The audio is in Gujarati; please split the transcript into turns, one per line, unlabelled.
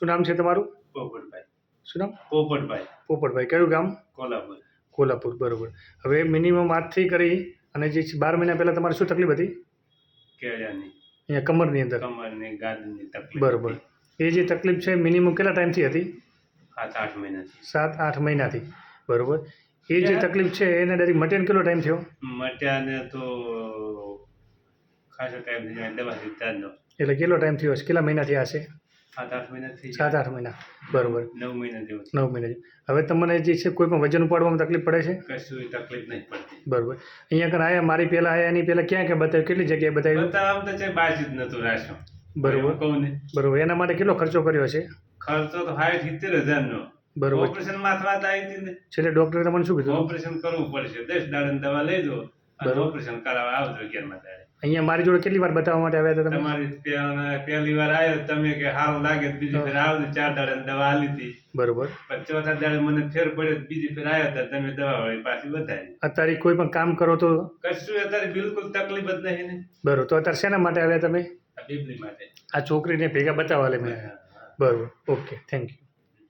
શું નામ છે તમારું?
પોપટભાઈ.
શું નામ?
પોપટભાઈ.
પોપટભાઈ. કયું ગામ?
કોલ્હાપુર.
કોલ્હાપુર બરોબર. હવે મિનિમમ આજથી કરી અને જે બાર મહિના પહેલાં તમારે શું તકલીફ હતી?
કેળિયાની
અહીંયા કમરની અંદર.
કમરની ગાદની તકલીફ
બરોબર. એ જે તકલીફ છે મિનિમમ કેટલા ટાઈમથી હતી?
સાત આઠ મહિનાથી
સાત આઠ મહિનાથી. બરોબર. એ જે તકલીફ છે એને ડાયરેક્ટ મટીને કેટલો ટાઈમ થયો?
મટ્યાને તો ખાસો ટાઈમ દવા
એટલે કેટલો ટાઈમ થયો? હશે કેટલા મહિનાથી આ છે?
સાત આઠ મહિના થઈ
સાત આઠ મહિના. બરોબર.
નવ મહિના જેવું
નવ મહિના હવે તમને જે છે કોઈ પણ વજન ઉપાડવામાં તકલીફ પડે છે?
કશું તકલીફ નહીં પડતી.
બરોબર. અહીંયા કણ આયા મારી પહેલાં આયા એની પહેલાં ક્યાં ક્યાં બતાવ્યું? કેટલી જગ્યાએ બતાવ્યું?
બતાવ તો છે બાજી જ નહોતું રાશન
બરોબર.
કહું ને.
બરોબર. એના માટે કેટલો ખર્ચો કર્યો છે
ખર્ચો તો સાઠ સિત્તેર હજાર નો
બરોબર
ઓપરેશન માથવા આવી હતી ને.
છેલ્લે ડોક્ટરે તમને શું કીધું?
ઓપરેશન કરવું પડશે. દસ દાડન દવા લઈ દો અને ઓપરેશન કરાવવા આવજો અગિયારમાં દાડે
અહીંયા મારી જોડે કેટલી વાર બતાવવા માટે આવ્યા હતા તમે?
તમારી પહેલા- વાર આવ્યો તમે કે સારું લાગે બીજી ફેર આવજો ચાર દાડાની દવા લીધી
બરોબર.
પછી ચોથા દાડે મને ફેર પડ્યો બીજી ફેર આવ્યા હતા તમે દવા વાળી પાછી બતાવી
અત્યારે કોઈ પણ કામ કરો તો
કશું અત્યારે બિલકુલ તકલીફ જ નહીં ને
બરોબર તો અત્યારે શેના માટે આવ્યા તમે?
બીબલી માટે.
આ છોકરીને ભેગા બતાવવા લે મેં. બરોબર ઓકે થેન્ક યુ